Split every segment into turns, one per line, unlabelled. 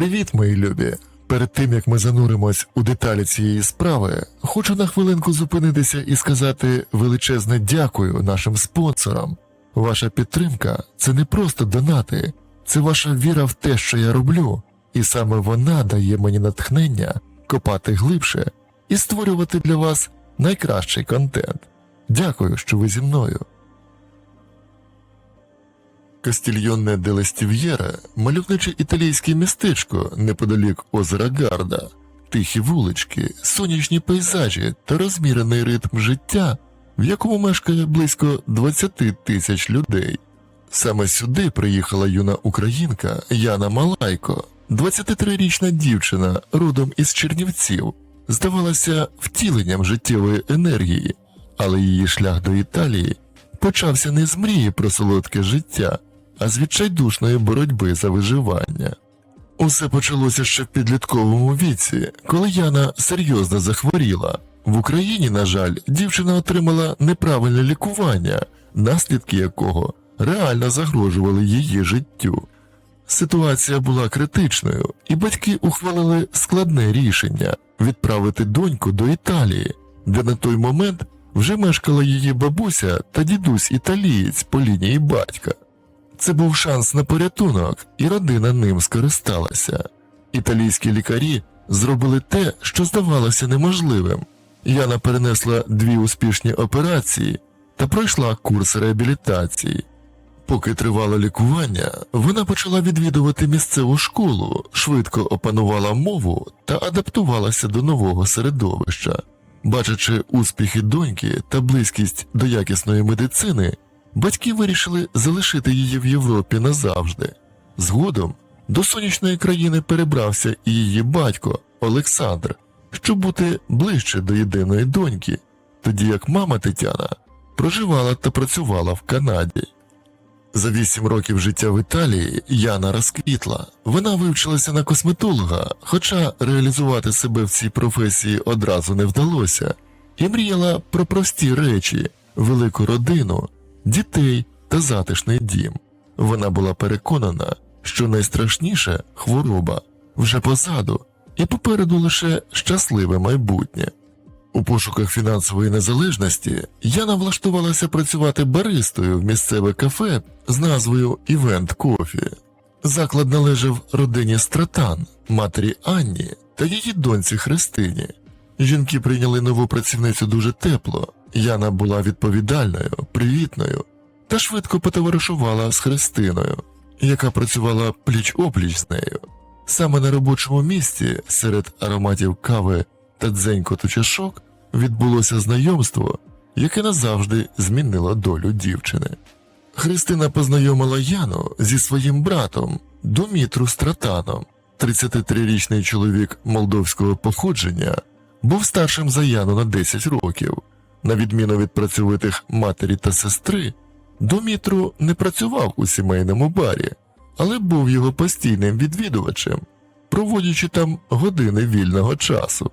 Привіт, мої любі! Перед тим як ми зануримось у деталі цієї справи, хочу на хвилинку зупинитися і сказати величезне дякую нашим спонсорам. Ваша підтримка це не просто донати, це ваша віра в те, що я роблю, і саме вона дає мені натхнення копати глибше і створювати для вас найкращий контент. Дякую, що ви зі мною. Кастільйонне де Лестів'єре – мальовниче італійське містечко неподалік озера Гарда, тихі вулички, сонячні пейзажі та розмірений ритм життя, в якому мешкає близько 20 тисяч людей. Саме сюди приїхала юна українка Яна Малайко, 23-річна дівчина, родом із Чернівців, здавалася втіленням життєвої енергії, але її шлях до Італії почався не з мрії про солодке життя, а з відчайдушної боротьби за виживання. Усе почалося ще в підлітковому віці, коли Яна серйозно захворіла. В Україні, на жаль, дівчина отримала неправильне лікування, наслідки якого реально загрожували її життю. Ситуація була критичною, і батьки ухвалили складне рішення відправити доньку до Італії, де на той момент вже мешкала її бабуся та дідусь італієць по лінії батька. Це був шанс на порятунок, і родина ним скористалася. Італійські лікарі зробили те, що здавалося неможливим. Яна перенесла дві успішні операції та пройшла курс реабілітації. Поки тривало лікування, вона почала відвідувати місцеву школу, швидко опанувала мову та адаптувалася до нового середовища. Бачачи успіхи доньки та близькість до якісної медицини, батьки вирішили залишити її в Європі назавжди. Згодом до сонячної країни перебрався і її батько Олександр, щоб бути ближче до єдиної доньки, тоді як мама Тетяна проживала та працювала в Канаді. За вісім років життя в Італії Яна розквітла. Вона вивчилася на косметолога, хоча реалізувати себе в цій професії одразу не вдалося, і мріяла про прості речі, велику родину, дітей та затишний дім. Вона була переконана, що найстрашніше хвороба вже позаду, і попереду лише щасливе майбутнє. У пошуках фінансової незалежності Яна влаштувалася працювати баристою в місцеве кафе з назвою Івент Кофі. Заклад належав родині Стратан, матері Анні та її доньці Христині. Жінки прийняли нову працівницю дуже тепло. Яна була відповідальною, привітною та швидко потоваришувала з Христиною, яка працювала пліч опліч з нею. Саме на робочому місці серед ароматів кави та дзенькоту чашок відбулося знайомство, яке назавжди змінило долю дівчини. Христина познайомила Яну зі своїм братом Думітру Стратаном. 33-річний чоловік молдовського походження був старшим за Яну на 10 років. На відміну від працьовитих матері та сестри, Думітру не працював у сімейному барі, але був його постійним відвідувачем, проводячи там години вільного часу.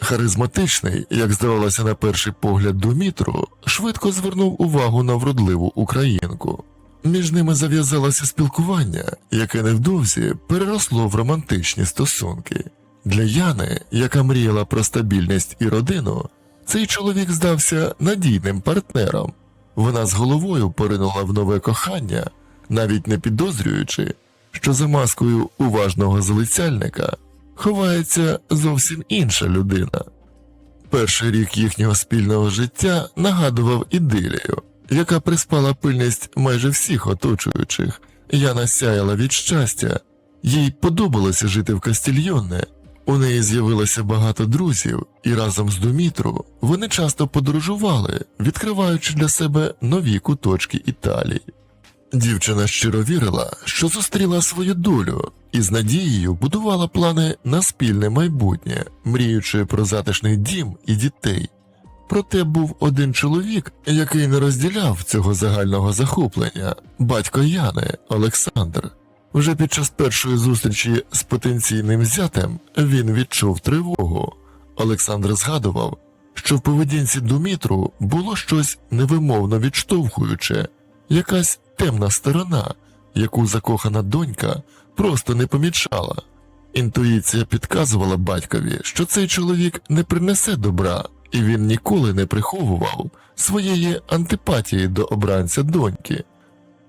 Харизматичний, як здавалося на перший погляд Думітру, швидко звернув увагу на вродливу українку. Між ними зав'язалося спілкування, яке невдовзі переросло в романтичні стосунки. Для Яни, яка мріяла про стабільність і родину, цей чоловік здався надійним партнером. Вона з головою поринула в нове кохання, навіть не підозрюючи, що за маскою уважного залицяльника ховається зовсім інша людина. Перший рік їхнього спільного життя нагадував ідилію, яка приспала пильність майже всіх оточуючих. Яна сяяла від щастя, їй подобалося жити в Кастільйоне. У неї з'явилося багато друзів, і разом з Думітру вони часто подорожували, відкриваючи для себе нові куточки Італії. Дівчина щиро вірила, що зустріла свою долю, і з надією будувала плани на спільне майбутнє, мріючи про затишний дім і дітей. Проте був один чоловік, який не розділяв цього загального захоплення батько Яни Олександр. Вже під час першої зустрічі з потенційним зятем він відчув тривогу. Олександр згадував, що в поведінці Думітру було щось невимовно відштовхуюче, якась темна сторона, яку закохана донька просто не помічала. Інтуїція підказувала батькові, що цей чоловік не принесе добра, і він ніколи не приховував своєї антипатії до обранця доньки.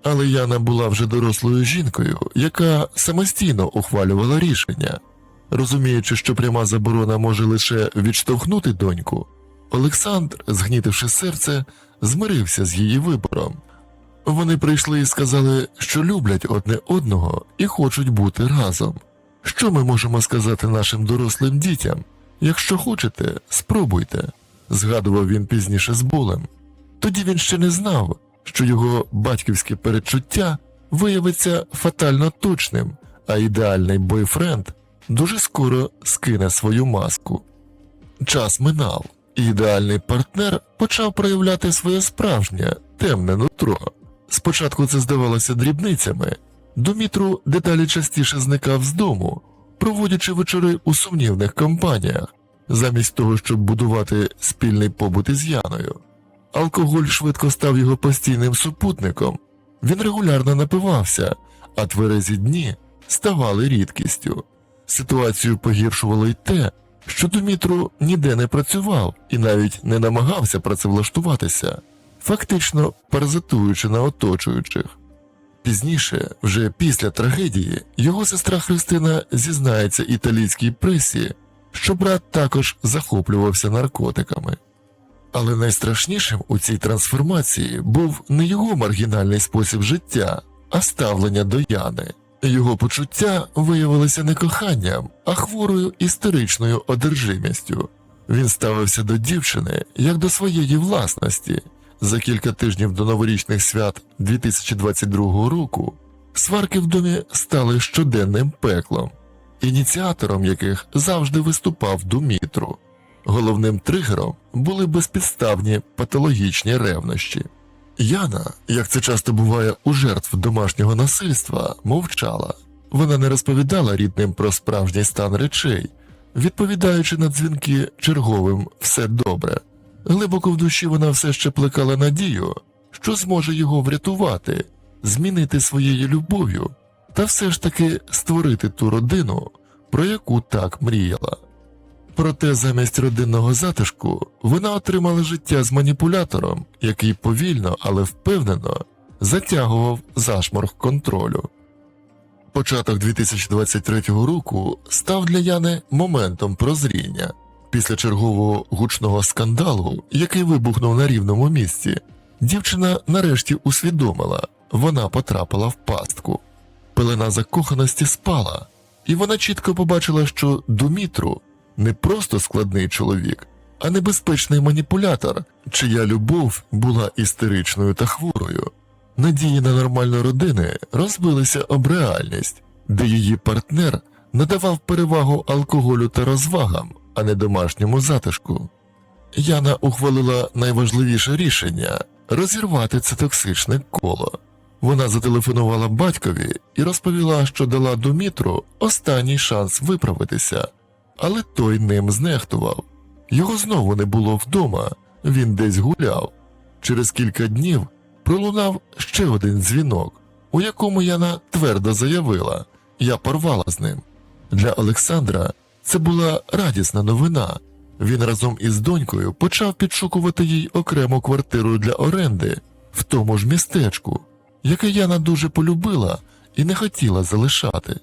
Але Яна була вже дорослою жінкою, яка самостійно ухвалювала рішення. Розуміючи, що пряма заборона може лише відштовхнути доньку, Олександр, згнітивши серце, змирився з її вибором. Вони прийшли і сказали, що люблять одне одного і хочуть бути разом. Що ми можемо сказати нашим дорослим дітям? Якщо хочете, спробуйте, згадував він пізніше з болем. Тоді він ще не знав, що його батьківське передчуття виявиться фатально точним, а ідеальний бойфренд дуже скоро скине свою маску. Час минав, і ідеальний партнер почав проявляти своє справжнє темне нутро. Спочатку це здавалося дрібницями. Домітру дедалі частіше зникав з дому, проводячи вечори у сумнівних компаніях, замість того, щоб будувати спільний побут із Яною. Алкоголь швидко став його постійним супутником. Він регулярно напивався, а тверезі дні ставали рідкістю. Ситуацію погіршувало й те, що Думітру ніде не працював і навіть не намагався працевлаштуватися, фактично паразитуючи на оточуючих. Пізніше, вже після трагедії, його сестра Христина зізнається італійській пресі, що брат також захоплювався наркотиками. Але найстрашнішим у цій трансформації був не його маргінальний спосіб життя, а ставлення до Яни. Його почуття виявилися не коханням, а хворою істеричною одержимістю. Він ставився до дівчини як до своєї власності. За кілька тижнів до новорічних свят 2022 року сварки в домі стали щоденним пеклом, ініціатором яких завжди виступав Думітру. Головним тригером були безпідставні патологічні ревнощі. Яна, як це часто буває у жертв домашнього насильства, мовчала. Вона не розповідала рідним про справжній стан речей, відповідаючи на дзвінки черговим все добре. Глибоко в душі вона все ще плекала надію, що зможе його врятувати, змінити своєю любов'ю та все ж таки створити ту родину, про яку так мріяла. Проте замість родинного затишку вона отримала життя з маніпулятором, який повільно, але впевнено затягував зашморг контролю. Початок 2023 року став для Яни моментом прозріння. Після чергового гучного скандалу, який вибухнув на рівному місці, дівчина нарешті усвідомила, вона потрапила в пастку. Пелена закоханості спала, і вона чітко побачила, що Думітру не просто складний чоловік, а небезпечний маніпулятор, чия любов була істеричною та хворою. Надії на нормальну родини розбилися об реальність, де її партнер надавав перевагу алкоголю та розвагам, а не домашньому затишку. Яна ухвалила найважливіше рішення розірвати це токсичне коло. Вона зателефонувала батькові і розповіла, що дала Думітру останній шанс виправитися, але той ним знехтував. Його знову не було вдома, він десь гуляв. Через кілька днів пролунав ще один дзвінок, у якому Яна твердо заявила я порвала з ним. Для Олександра це була радісна новина. Він разом із донькою почав підшукувати їй окрему квартиру для оренди в тому ж містечку, яке Яна дуже полюбила і не хотіла залишати.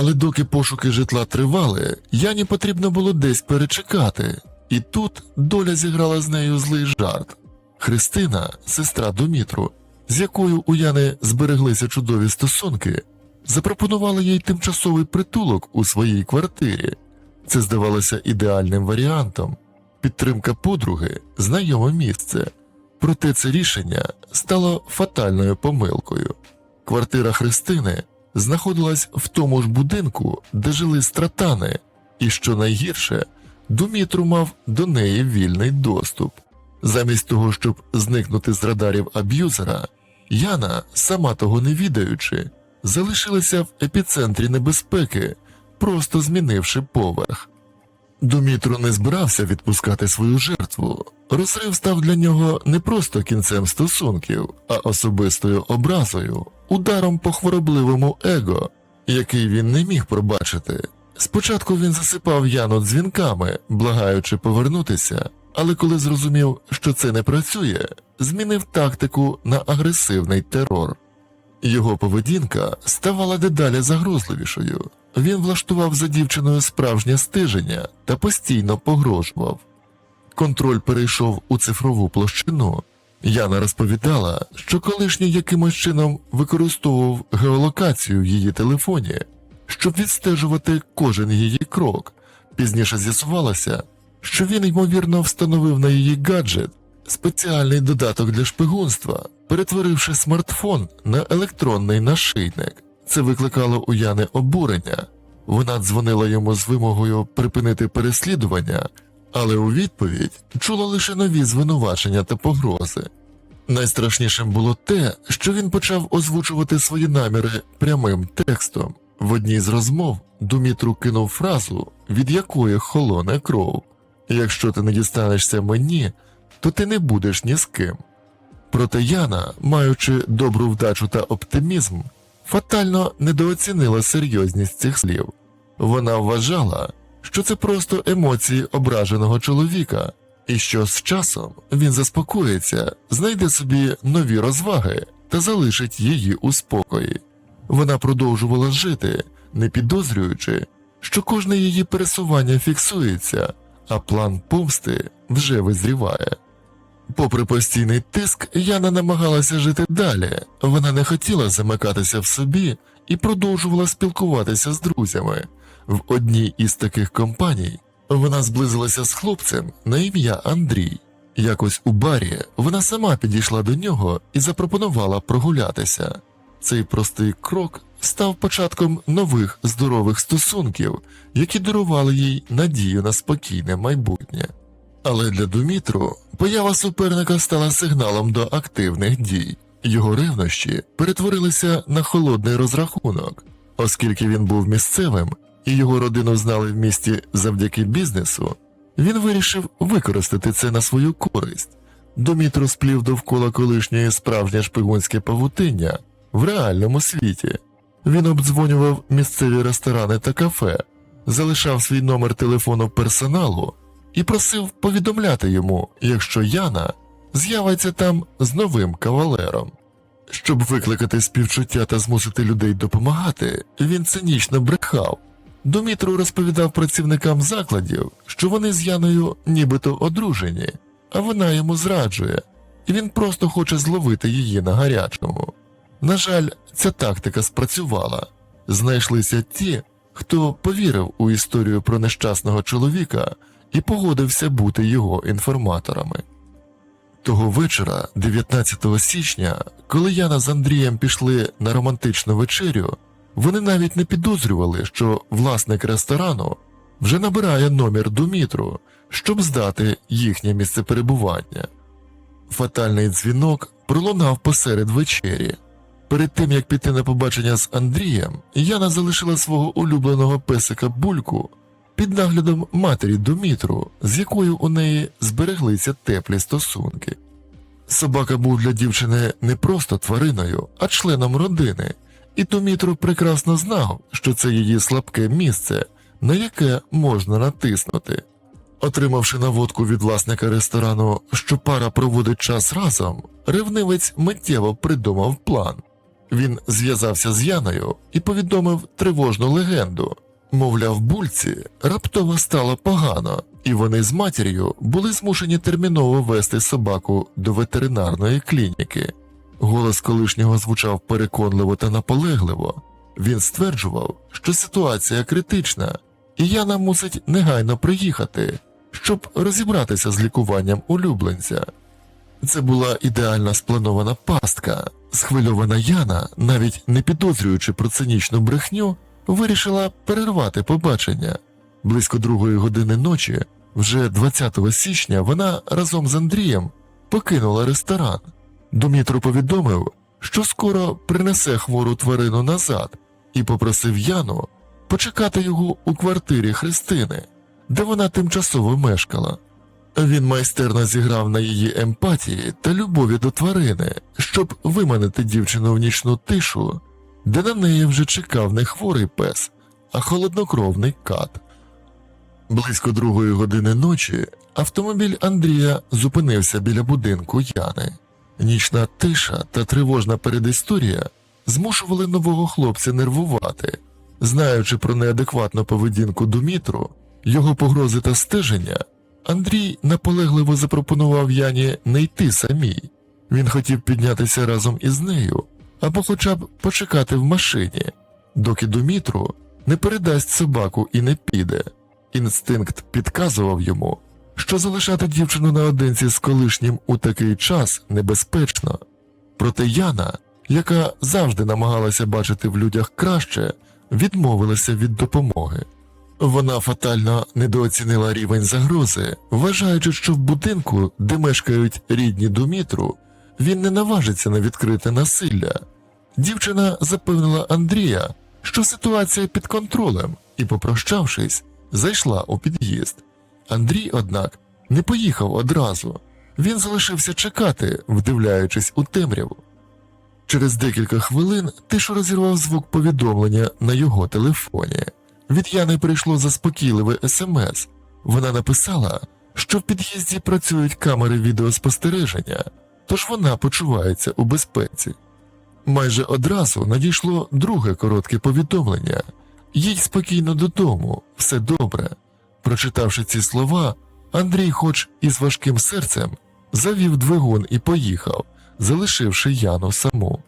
Але доки пошуки житла тривали, Яні потрібно було десь перечекати, і тут доля зіграла з нею злий жарт. Христина, сестра Домітру, з якою у Яни збереглися чудові стосунки, запропонувала їй тимчасовий притулок у своїй квартирі. Це здавалося ідеальним варіантом. Підтримка подруги, знайоме місце. Проте це рішення стало фатальною помилкою. Квартира Христини знаходилась в тому ж будинку, де жили стратани, і що найгірше, Думітру мав до неї вільний доступ. Замість того, щоб зникнути з радарів аб'юзера, Яна, сама того не відаючи, залишилася в епіцентрі небезпеки, просто змінивши поверх. Думітру не збирався відпускати свою жертву. Розрив став для нього не просто кінцем стосунків, а особистою образою, ударом по хворобливому его, який він не міг пробачити. Спочатку він засипав Яну дзвінками, благаючи повернутися, але коли зрозумів, що це не працює, змінив тактику на агресивний терор. Його поведінка ставала дедалі загрозливішою. Він влаштував за дівчиною справжнє стеження та постійно погрожував. Контроль перейшов у цифрову площину. Яна розповідала, що колишній якимось чином використовував геолокацію в її телефоні, щоб відстежувати кожен її крок. Пізніше з'ясувалося, що він, ймовірно, встановив на її гаджет спеціальний додаток для шпигунства, перетворивши смартфон на електронний нашийник. Це викликало у Яни обурення. Вона дзвонила йому з вимогою припинити переслідування, але у відповідь чула лише нові звинувачення та погрози. Найстрашнішим було те, що він почав озвучувати свої наміри прямим текстом. В одній з розмов Думітру кинув фразу, від якої холоне кров. Якщо ти не дістанешся мені, то ти не будеш ні з ким. Проте Яна, маючи добру вдачу та оптимізм, фатально недооцінила серйозність цих слів. Вона вважала, що це просто емоції ображеного чоловіка, і що з часом він заспокоїться, знайде собі нові розваги та залишить її у спокої. Вона продовжувала жити, не підозрюючи, що кожне її пересування фіксується, а план помсти вже визріває. Попри постійний тиск, Яна намагалася жити далі. Вона не хотіла замикатися в собі і продовжувала спілкуватися з друзями. В одній із таких компаній вона зблизилася з хлопцем на ім'я Андрій. Якось у барі вона сама підійшла до нього і запропонувала прогулятися. Цей простий крок став початком нових здорових стосунків, які дарували їй надію на спокійне майбутнє. Але для Думітру поява суперника стала сигналом до активних дій. Його ревнощі перетворилися на холодний розрахунок, оскільки він був місцевим і його родину знали в місті завдяки бізнесу. Він вирішив використати це на свою користь. Домітру сплів довкола колишньої справжнє шпигунське павутиння в реальному світі. Він обдзвонював місцеві ресторани та кафе, залишав свій номер телефону персоналу і просив повідомляти йому, якщо Яна з'явиться там з новим кавалером. Щоб викликати співчуття та змусити людей допомагати, він цинічно брехав. Домітру розповідав працівникам закладів, що вони з Яною нібито одружені, а вона йому зраджує, і він просто хоче зловити її на гарячому. На жаль, ця тактика спрацювала. Знайшлися ті, хто повірив у історію про нещасного чоловіка і погодився бути його інформаторами. Того вечора, 19 січня, коли Яна з Андрієм пішли на романтичну вечерю, вони навіть не підозрювали, що власник ресторану вже набирає номер Думітру, щоб здати їхнє місце перебування. Фатальний дзвінок пролунав посеред вечері. Перед тим як піти на побачення з Андрієм, Яна залишила свого улюбленого песика Бульку під наглядом матері Думітру, з якою у неї збереглися теплі стосунки. Собака був для дівчини не просто твариною, а членом родини, і Думітру прекрасно знав, що це її слабке місце, на яке можна натиснути. Отримавши наводку від власника ресторану, що пара проводить час разом, ревнивець миттєво придумав план. Він зв'язався з Яною і повідомив тривожну легенду. Мовляв, бульці раптово стало погано, і вони з матір'ю були змушені терміново вести собаку до ветеринарної клініки. Голос колишнього звучав переконливо та наполегливо. Він стверджував, що ситуація критична, і Яна мусить негайно приїхати, щоб розібратися з лікуванням улюбленця. Це була ідеальна спланована пастка. Схвильована Яна, навіть не підозрюючи про цинічну брехню, вирішила перервати побачення. Близько другої години ночі, вже 20 січня, вона разом з Андрієм покинула ресторан. Домітру повідомив, що скоро принесе хвору тварину назад, і попросив Яну почекати його у квартирі Христини, де вона тимчасово мешкала. Він майстерно зіграв на її емпатії та любові до тварини, щоб виманити дівчину в нічну тишу, де на неї вже чекав не хворий пес, а холоднокровний кат. Близько другої години ночі автомобіль Андрія зупинився біля будинку Яни. Нічна тиша та тривожна передісторія змушували нового хлопця нервувати. Знаючи про неадекватну поведінку Думітру, його погрози та стеження, Андрій наполегливо запропонував Яні не йти самій. Він хотів піднятися разом із нею або хоча б почекати в машині, доки Думітру не передасть собаку і не піде. Інстинкт підказував йому, що залишати дівчину наодинці з колишнім у такий час небезпечно. Проте Яна, яка завжди намагалася бачити в людях краще, відмовилася від допомоги. Вона фатально недооцінила рівень загрози, вважаючи, що в будинку, де мешкають рідні Думітру, він не наважиться на відкрите насилля. Дівчина запевнила Андрія, що ситуація під контролем, і, попрощавшись, зайшла у під'їзд. Андрій, однак, не поїхав одразу. Він залишився чекати, вдивляючись у темряву. Через декілька хвилин тишу розірвав звук повідомлення на його телефоні. Від Яни прийшло заспокійливе смс. Вона написала, що в під'їзді працюють камери відеоспостереження, тож вона почувається у безпеці. Майже одразу надійшло друге коротке повідомлення їдь спокійно додому, все добре. Прочитавши ці слова, Андрій, хоч і з важким серцем, завів двигун і поїхав, залишивши Яну саму.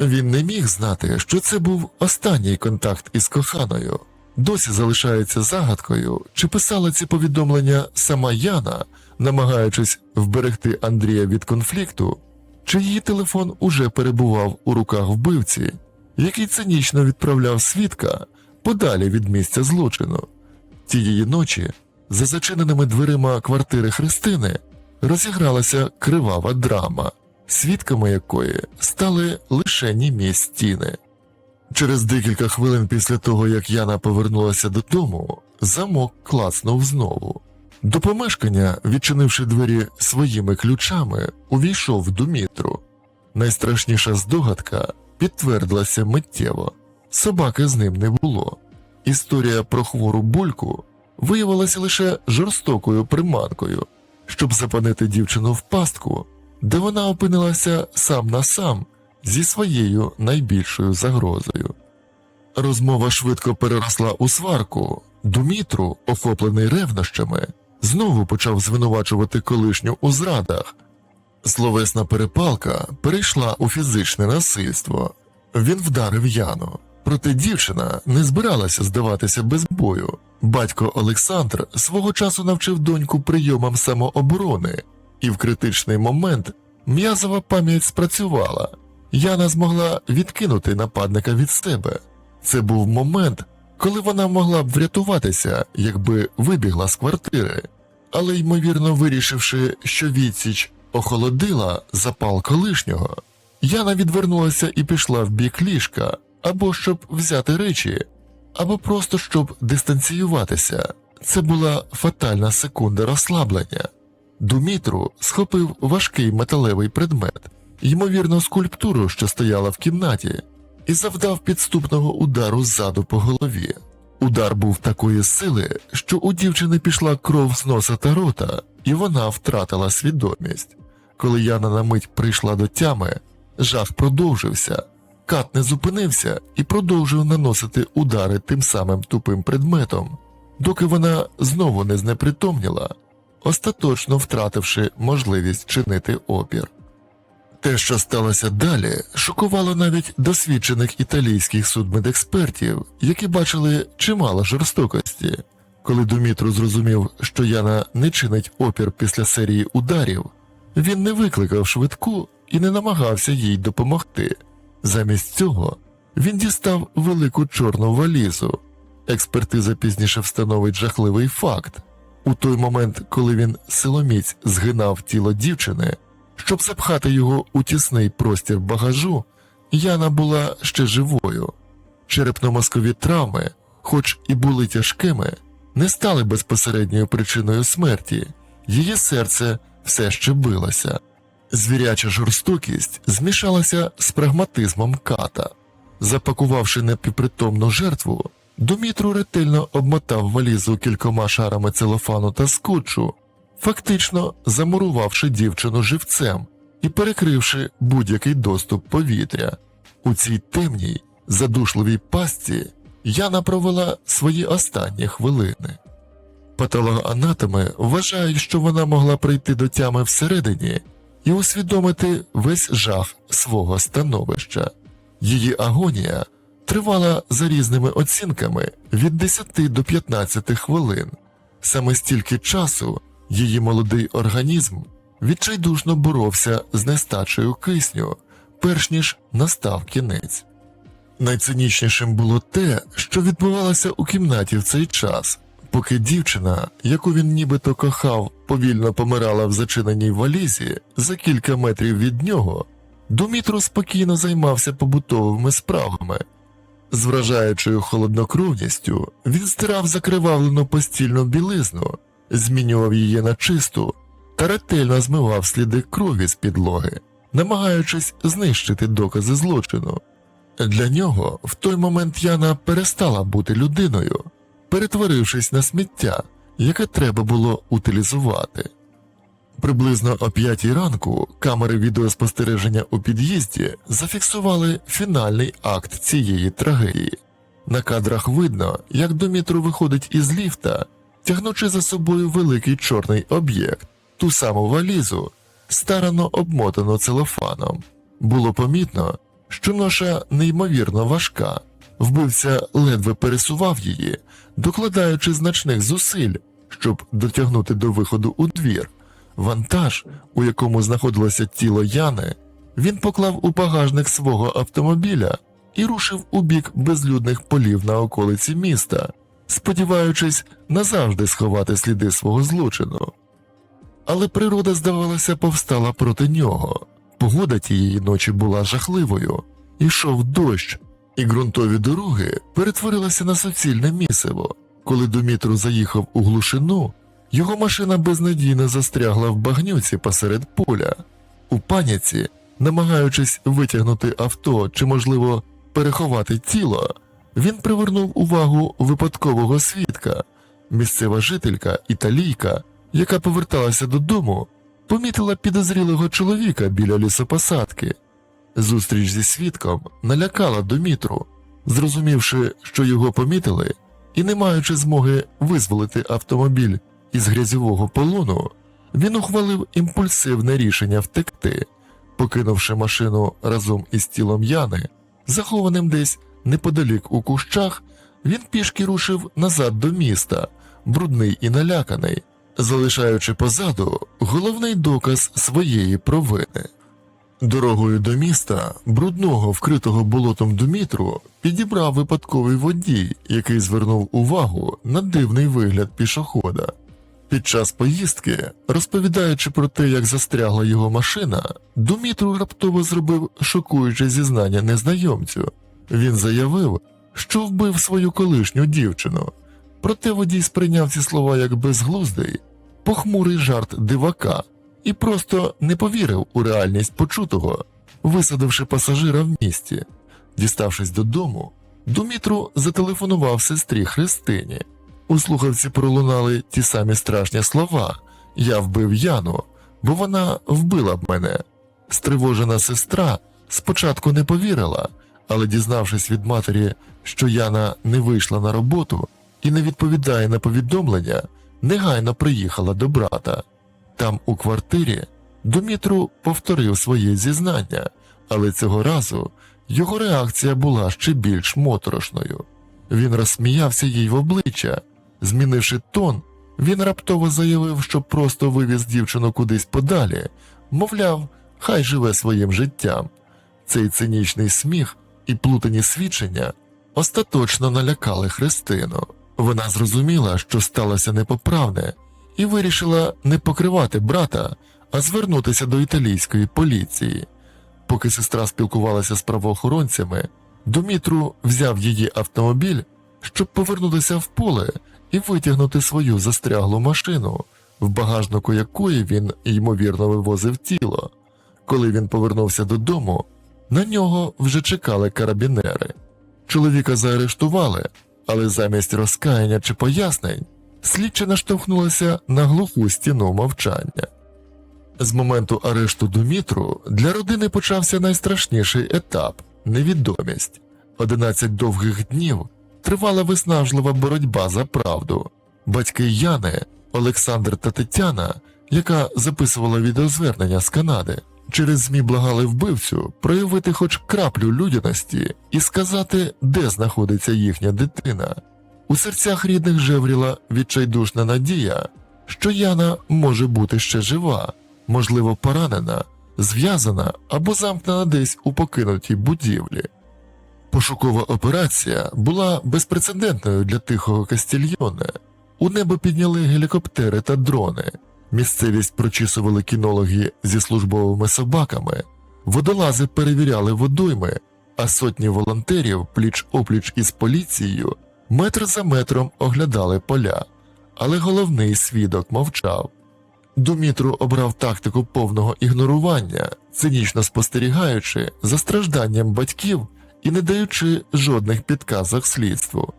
Він не міг знати, що це був останній контакт із коханою. Досі залишається загадкою, чи писала ці повідомлення сама Яна, намагаючись вберегти Андрія від конфлікту, чи її телефон уже перебував у руках вбивці, який цинічно відправляв свідка подалі від місця злочину. Тієї ночі, за зачиненими дверима квартири Христини, розігралася кривава драма, свідками якої стали лише німі стіни. Через декілька хвилин після того, як Яна повернулася додому, замок клацнув знову. До помешкання, відчинивши двері своїми ключами, увійшов Думітру. Найстрашніша здогадка підтвердилася миттєво. Собаки з ним не було. Історія про хвору бульку виявилася лише жорстокою приманкою, щоб запанити дівчину в пастку, де вона опинилася сам на сам зі своєю найбільшою загрозою. Розмова швидко переросла у сварку. Думітру, охоплений ревнощами, знову почав звинувачувати колишню у зрадах. Словесна перепалка перейшла у фізичне насильство. Він вдарив Яну. Проте дівчина не збиралася здаватися без бою. Батько Олександр свого часу навчив доньку прийомам самооборони, і в критичний момент м'язова пам'ять спрацювала. Яна змогла відкинути нападника від себе. Це був момент, коли вона могла б врятуватися, якби вибігла з квартири, але ймовірно вирішивши, що відсіч охолодила запал колишнього, Яна відвернулася і пішла в бік ліжка, або щоб взяти речі, або просто щоб дистанціюватися. Це була фатальна секунда розслаблення. Думітру схопив важкий металевий предмет, ймовірно, скульптуру, що стояла в кімнаті, і завдав підступного удару ззаду по голові. Удар був такої сили, що у дівчини пішла кров з носа та рота, і вона втратила свідомість. Коли Яна на мить прийшла до тями, жах продовжився. Кат не зупинився і продовжив наносити удари тим самим тупим предметом, доки вона знову не знепритомніла, остаточно втративши можливість чинити опір. Те, що сталося далі, шокувало навіть досвідчених італійських судмедекспертів, які бачили чимало жорстокості. Коли Думітру зрозумів, що Яна не чинить опір після серії ударів, він не викликав швидку і не намагався їй допомогти. Замість цього він дістав велику чорну валізу. Експертиза пізніше встановить жахливий факт. У той момент, коли він силоміць згинав тіло дівчини, щоб запхати його у тісний простір багажу, Яна була ще живою. Черепно-мозкові травми, хоч і були тяжкими, не стали безпосередньою причиною смерті, її серце все ще билося. Звіряча жорстокість змішалася з прагматизмом ката. Запакувавши непівпритомну жертву, Думітру ретельно обмотав валізу кількома шарами целофану та скотчу, фактично замурувавши дівчину живцем і перекривши будь-який доступ повітря. У цій темній, задушливій пастці Яна провела свої останні хвилини. Патологоанатоми вважають, що вона могла прийти до тями всередині і усвідомити весь жах свого становища. Її агонія тривала за різними оцінками від 10 до 15 хвилин. Саме стільки часу її молодий організм відчайдушно боровся з нестачею кисню, перш ніж настав кінець. Найцинічнішим було те, що відбувалося у кімнаті в цей час, поки дівчина, яку він нібито кохав, повільно помирала в зачиненій валізі за кілька метрів від нього, Думітро спокійно займався побутовими справами. З вражаючою холоднокровністю він стирав закривавлену постільну білизну, змінював її на чисту та ретельно змивав сліди крові з підлоги, намагаючись знищити докази злочину. Для нього в той момент Яна перестала бути людиною, перетворившись на сміття, яке треба було утилізувати. Приблизно о п'ятій ранку камери відеоспостереження у під'їзді зафіксували фінальний акт цієї трагедії. На кадрах видно, як Домітру виходить із ліфта, тягнучи за собою великий чорний об'єкт, ту саму валізу, старано обмотану целофаном. Було помітно, що ноша неймовірно важка. Вбивця ледве пересував її, докладаючи значних зусиль, щоб дотягнути до виходу у двір. Вантаж, у якому знаходилося тіло Яни, він поклав у багажник свого автомобіля і рушив у бік безлюдних полів на околиці міста, сподіваючись назавжди сховати сліди свого злочину. Але природа, здавалося, повстала проти нього. Погода тієї ночі була жахливою, ішов дощ, і ґрунтові дороги перетворилися на суцільне місиво. Коли Думітру заїхав у глушину, його машина безнадійно застрягла в багнюці посеред поля. У паніці, намагаючись витягнути авто чи, можливо, переховати тіло, він привернув увагу випадкового свідка. Місцева жителька, італійка, яка поверталася додому, помітила підозрілого чоловіка біля лісопосадки. Зустріч зі свідком налякала Домітру, зрозумівши, що його помітили, і не маючи змоги визволити автомобіль із грязьового полону, він ухвалив імпульсивне рішення втекти, покинувши машину разом із тілом Яни, захованим десь неподалік у кущах, він пішки рушив назад до міста, брудний і наляканий, залишаючи позаду головний доказ своєї провини. Дорогою до міста, брудного, вкритого болотом Думітру, підібрав випадковий водій, який звернув увагу на дивний вигляд пішохода. Під час поїздки, розповідаючи про те, як застрягла його машина, Думітру раптово зробив шокуюче зізнання незнайомцю. Він заявив, що вбив свою колишню дівчину. Проте водій сприйняв ці слова як безглуздий, похмурий жарт дивака і просто не повірив у реальність почутого, висадивши пасажира в місті. Діставшись додому, Думітру зателефонував сестрі Христині. У слухавці пролунали ті самі страшні слова Я вбив Яну, бо вона вбила б мене. Стривожена сестра спочатку не повірила, але дізнавшись від матері, що Яна не вийшла на роботу і не відповідає на повідомлення, негайно приїхала до брата. Там, у квартирі, Думітру повторив своє зізнання, але цього разу його реакція була ще більш моторошною. Він розсміявся їй в обличчя. Змінивши тон, він раптово заявив, що просто вивіз дівчину кудись подалі, мовляв, хай живе своїм життям. Цей цинічний сміх і плутані свідчення остаточно налякали Христину. Вона зрозуміла, що сталося непоправне, і вирішила не покривати брата, а звернутися до італійської поліції. Поки сестра спілкувалася з правоохоронцями, Думітру взяв її автомобіль, щоб повернутися в поле і витягнути свою застряглу машину, в багажнику якої він, ймовірно, вивозив тіло. Коли він повернувся додому, на нього вже чекали карабінери. Чоловіка заарештували, але замість розкаяння чи пояснень слідча наштовхнулася на глуху стіну мовчання. З моменту арешту Думітру для родини почався найстрашніший етап невідомість. 11 довгих днів тривала виснажлива боротьба за правду. Батьки Яни, Олександр та Тетяна, яка записувала відеозвернення з Канади, через ЗМІ благали вбивцю проявити хоч краплю людяності і сказати, де знаходиться їхня дитина. У серцях рідних жевріла відчайдушна надія, що Яна може бути ще жива, можливо, поранена, зв'язана або замкнена десь у покинутій будівлі. Пошукова операція була безпрецедентною для тихого Кастільйоне. У небо підняли гелікоптери та дрони. Місцевість прочісували кінологи зі службовими собаками, водолази перевіряли водойми, а сотні волонтерів пліч опліч із поліцією метр за метром оглядали поля. Але головний свідок мовчав. Думітру обрав тактику повного ігнорування, цинічно спостерігаючи за стражданням батьків і не даючи жодних підказок слідству.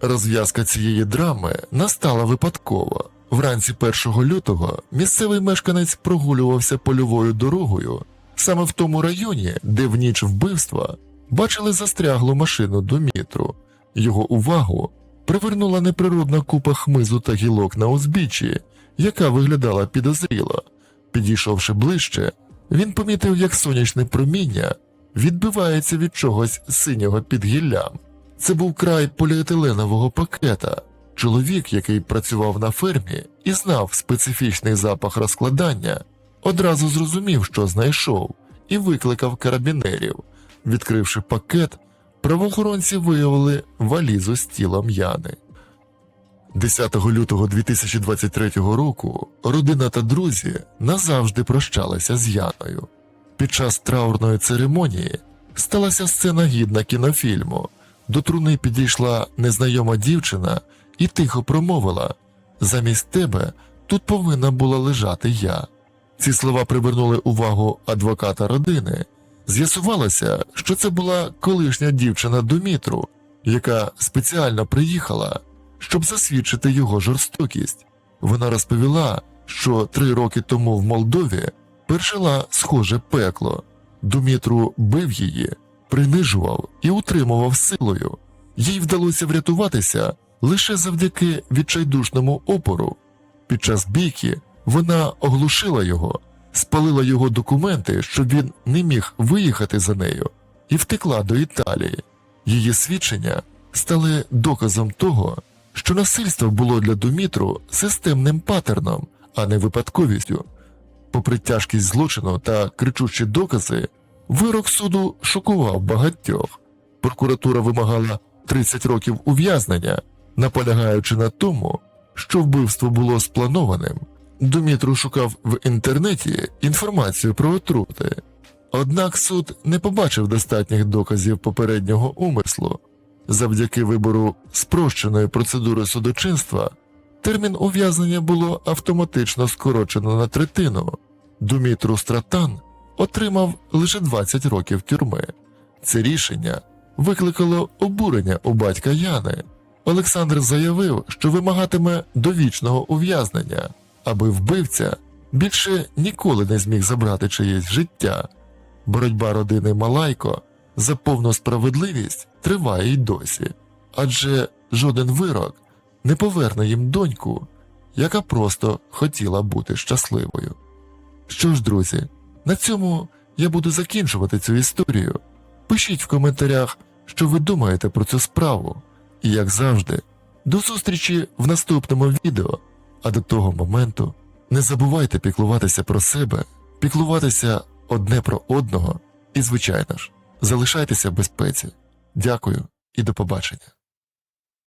Розв'язка цієї драми настала випадково. Вранці 1 лютого місцевий мешканець прогулювався польовою дорогою саме в тому районі, де в ніч вбивства бачили застряглу машину Думітру. Його увагу привернула неприродна купа хмизу та гілок на узбіччі, яка виглядала підозріло. Підійшовши ближче, він помітив, як сонячне проміння відбивається від чогось синього під гіллям. Це був край поліетиленового пакета. Чоловік, який працював на фермі і знав специфічний запах розкладання, одразу зрозумів, що знайшов, і викликав карабінерів. Відкривши пакет, правоохоронці виявили валізу з тілом Яни. 10 лютого 2023 року родина та друзі назавжди прощалися з Яною. Під час траурної церемонії сталася сцена гідна кінофільму. До труни підійшла незнайома дівчина і тихо промовила замість тебе тут повинна була лежати я. Ці слова привернули увагу адвоката родини. З'ясувалося, що це була колишня дівчина Думітру, яка спеціально приїхала, щоб засвідчити його жорстокість. Вона розповіла, що три роки тому в Молдові пережила схоже пекло. Думітру бив її, принижував і утримував силою. Їй вдалося врятуватися лише завдяки відчайдушному опору. Під час бійки вона оглушила його, спалила його документи, щоб він не міг виїхати за нею, і втекла до Італії. Її свідчення стали доказом того, що насильство було для Думітру системним патерном, а не випадковістю. Попри тяжкість злочину та кричущі докази, вирок суду шокував багатьох. Прокуратура вимагала 30 років ув'язнення, наполягаючи на тому, що вбивство було спланованим. Думітру шукав в інтернеті інформацію про отрути. Однак суд не побачив достатніх доказів попереднього умислу. Завдяки вибору спрощеної процедури судочинства термін ув'язнення було автоматично скорочено на третину. Думітру Стратан отримав лише 20 років тюрми. Це рішення викликало обурення у батька Яни. Олександр заявив, що вимагатиме довічного ув'язнення, аби вбивця більше ніколи не зміг забрати чиєсь життя. Боротьба родини Малайко за повну справедливість триває й досі, адже жоден вирок не поверне їм доньку, яка просто хотіла бути щасливою. Що ж, друзі, на цьому я буду закінчувати цю історію. Пишіть в коментарях, що ви думаєте про цю справу, і як завжди, до зустрічі в наступному відео. А до того моменту не забувайте піклуватися про себе, піклуватися одне про одного і, звичайно ж, залишайтеся в безпеці. Дякую і до побачення.